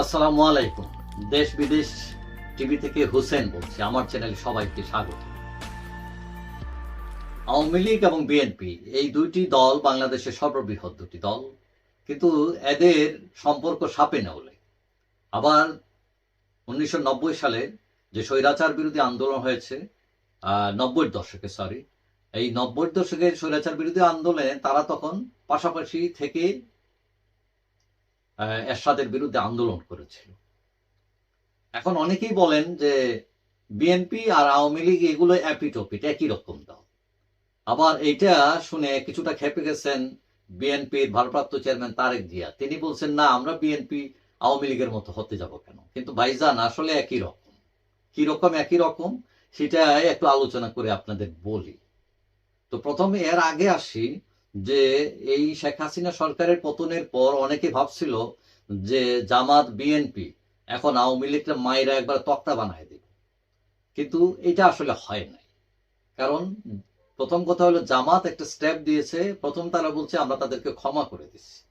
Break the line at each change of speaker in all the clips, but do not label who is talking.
আসসালামু আলাইকুম। দেশ বিদেশ টিভি থেকে হোসেন বলছি, আমার চ্যানেলে সবাইকে স্বাগত। আওয়ামী লীগ এবং বিএনপি, এই দুইটি দল বাংলাদেশের সর্ববৃহৎ দুটি দল, কিন্তু এদের সম্পর্ক সাপে না নেওলে আবার উনিশশো নব্বই সালে যে স্বৈরাচার বিরোধী আন্দোলন হয়েছে নব্বই দশকে সরি এই নব্বই দশকের স্বৈরাচার বিরোধী আন্দোলনে তারা তখন পাশাপাশি থেকে এরশাদের বিরুদ্ধে আন্দোলন করেছিল। এখন অনেকেই বলেন যে বিএনপি আর আওয়ামী লীগ এগুলো অ্যাপিটোপিট একই রকম দল। আবার এইটা শুনে কিছুটা খেপে গেছেন বিএনপির ভারপ্রাপ্ত চেয়ারম্যান তারেক জিয়া। তিনি বলছেন, না, আমরা বিএনপি আওয়ামী লীগের মতো হতে যাব কেন? কিন্তু ভাইজান, আসলে একই রকম। কি রকম, একই রকম? সেটা একটু আলোচনা করে আপনাদের বলি। তো প্রথমে এর আগে আসি যে এই শেখ হাসিনা সরকারের পতনের পর অনেকে ভাবছিল যে জামাত, বিএনপি, এখন আওয়ামী লীগটা মায়েরা একবার তক্তা বানায় দিবে। কিন্তু এটা আসলে হয় নাই। কারণ প্রথম কথা হলো, জামাত একটা স্টেপ দিয়েছে, প্রথম তারা বলছে, আমরা তাদেরকে ক্ষমা করে দিচ্ছি।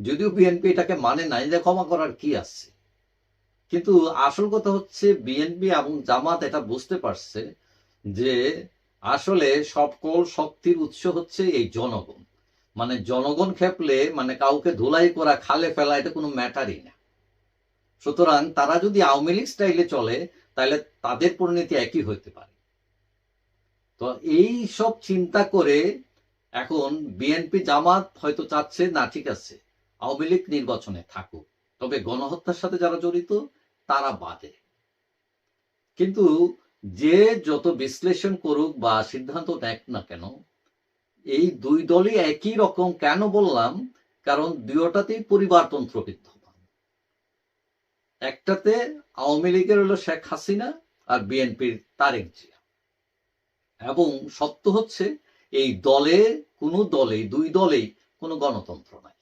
যদিও বিএনপি এটাকে মানে নাই যে ক্ষমা করার কি আছে। কিন্তু আসল কথা হচ্ছে, বিএনপি এবং জামাত এটা বুঝতে পারছে যে আসলে সকল শক্তির উৎস হচ্ছে এই জনগণ। মানে জনগণ খেপলে মানে কাউকে ধুলাই করা, খালে ফেলা, এটা কোনো ম্যাটারই না। সুতরাং তারা যদি আওয়ামী লীগ স্টাইলে চলে, তাহলে তাদের পরিণতি একই হতে পারে। তো এই সব চিন্তা করে এখন বিএনপি জামাত হয়তো চাচ্ছে, না, ঠিক আছে, আওয়ামী লীগ নির্বাচনে থাকুক। তবে গণহত্যার সাথে যারা জড়িত, তারা বাদে। কিন্তু যে যত বিশ্লেষণ করুক বা সিদ্ধান্ত নেক না কেন, এই দুই দলই একই রকম কেন বললাম? কারণ দুইটাতেই পরিবারতন্ত্র বিদ্যমান একটাতে আওয়ামী লীগের হলো শেখ হাসিনা আর বিএনপির তারেক জিয়া। এবং সত্য হচ্ছে, এই দলে, কোনো দলে দুই দলেই কোনো গণতন্ত্র নাই।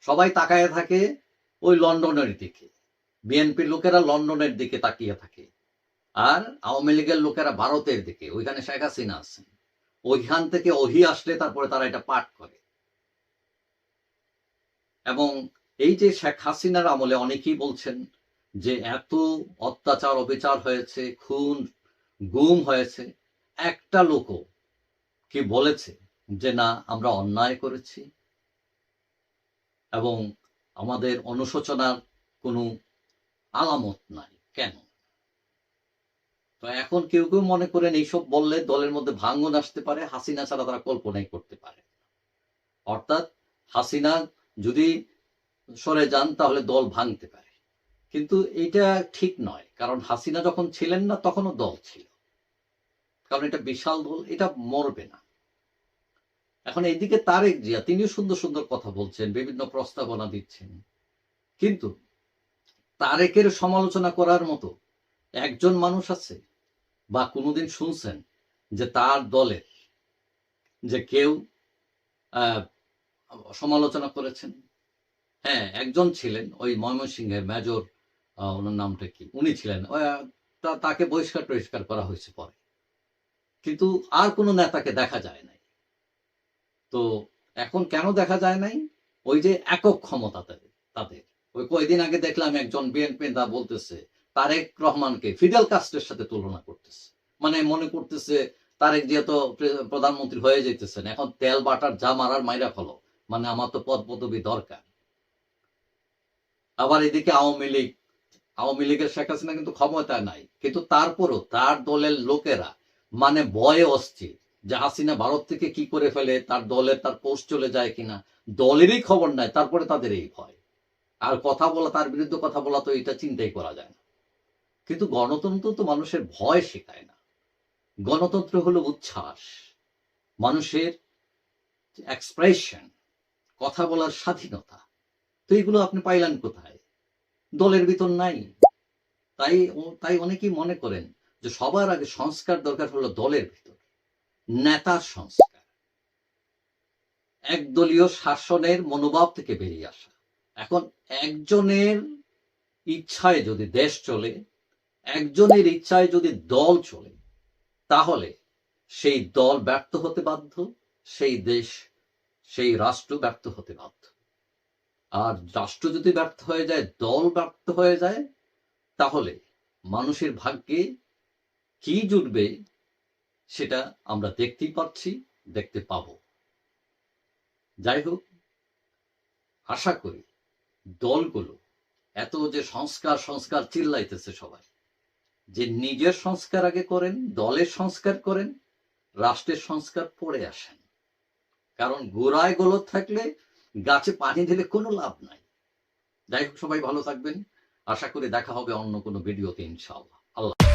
সবাই তাকায় থাকে ওই লন্ডনের দিকে। বিএনপির লোকেরা লন্ডনের দিকে তাকিয়ে থাকে। আর আওয়ামী লীগের লোকেরা ভারতের দিকে, ওইখানে শেখ হাসিনা আছেন ওইখান থেকে ওহি আসলে তারপরে তারা এটা পাঠ করে। এবং এই যে শেখ হাসিনার আমলে অনেকেই বলছেন যে এত অত্যাচার, অবিচার হয়েছে, খুন, গুম হয়েছে। একটা লোকও কি বলেছে যে না, আমরা অন্যায় করেছি এবং আমাদের অনুশোচনার কোনো আলামত নাই। কেন? এখন কেউ কেউ মনে করেন এইসব বললে দলের মধ্যে ভাঙ্গন আসতে পারে, হাসিনা ছাড়া তারা কল্পনাই করতে পারে অর্থাৎ হাসিনা যদি সরে যান, তাহলে দল ভাঙতে পারে। কিন্তু এটা ঠিক নয়, কারণ হাসিনা যখন ছিলেন না, তখনও দল ছিল। কারণ এটা বিশাল দল, এটা মরবে না। এখন এইদিকে তারেক জিয়া, তিনিও সুন্দর সুন্দর কথা বলছেন, বিভিন্ন প্রস্তাবনা দিচ্ছেন। কিন্তু তারেকের সমালোচনা করার মতো একজন মানুষ আছে বা কোনোদিন শুনছেন যে তার দলের যে কেউ সমালোচনা করেছেন? হ্যাঁ একজন ছিলেন ওই ময়মনসিংহের মেজর ওনার নামটা কি? উনি ছিলেন। তাকে বহিষ্কার টহিষ্কার করা হয়েছে পরে। কিন্তু আর কোনো নেতাকে দেখা যায় নাই। তো এখন কেন দেখা যায় নাই? ওই যে একক ক্ষমতা তাদের ওই কয়েকদিন আগে দেখলাম একজন বিএনপি দা বলতেছে তারেক রহমানকে ফিডেল কাস্টের সাথে তুলনা করতেছে। মানে মনে করতেছে তারেক যেহেতু প্রে- প্রধানমন্ত্রী হয়ে যেতেছেন এখন তেল, বাটার যা মারার মাইরা ফলো। মানে আমার তো পদ পদবি দরকার। আবার এদিকে আওয়ামী লীগ, আওয়ামী লীগের শেখ হাসিনা কিন্তু ক্ষমতায় নাই। কিন্তু তারপরও তার দলের লোকেরা মানে ভয়ে অস্থির যে হাসিনা ভারত থেকে কি করে ফেলে, তার দলের তার পোস্ট চলে যায় কিনা, দলেরই খবর নাই, তারপরে তাদের এই ভয়। আর কথা বলা, তার বিরুদ্ধে কথা বলা তো এটা চিন্তাই করা যায় না। কিন্তু গণতন্ত্র তো মানুষের ভয় শেখায় না। গণতন্ত্র হলো উচ্ছ্বাস, মানুষের এক্সপ্রেশন কথা বলার স্বাধীনতা। তো এগুলো আপনি পাইলেন কোথায়? দলের ভিতর নাই। তাই তাই অনেকেই মনে করেন যে সবার আগে সংস্কার দরকার হলো দলের ভিতর, নেতার সংস্কার। একদলীয় শাসনের মনোভাব থেকে বেরিয়ে আসা। এখন একজনের ইচ্ছায় যদি দেশ চলে একজনের ইচ্ছায় যদি দল চলে, তাহলে সেই দল ব্যর্থ হতে বাধ্য, সেই দেশ, সেই রাষ্ট্র ব্যর্থ হতে বাধ্য। আর রাষ্ট্র যদি ব্যর্থ হয়ে যায়, দল ব্যর্থ হয়ে যায়, তাহলে মানুষের ভাগ্যে কি জুটবে সেটা আমরা দেখতেই পাচ্ছি, দেখতে পাবো। যাই হোক, আশা করি দলগুলো এত যে সংস্কার সংস্কার চিল্লাইতেছে সবাই। যে নিজের সংস্কার আগে করেন, দলের সংস্কার করেন, রাষ্ট্রের সংস্কার পরে আসেন। কারণ গোড়ায় গোল থাকলে গাছে পানি দিলে কোনো লাভ নাই। যাই হোক, সবাই ভালো থাকবেন। আশা করি দেখা হবে অন্য কোনো ভিডিওতে ইনশাআল্লাহ।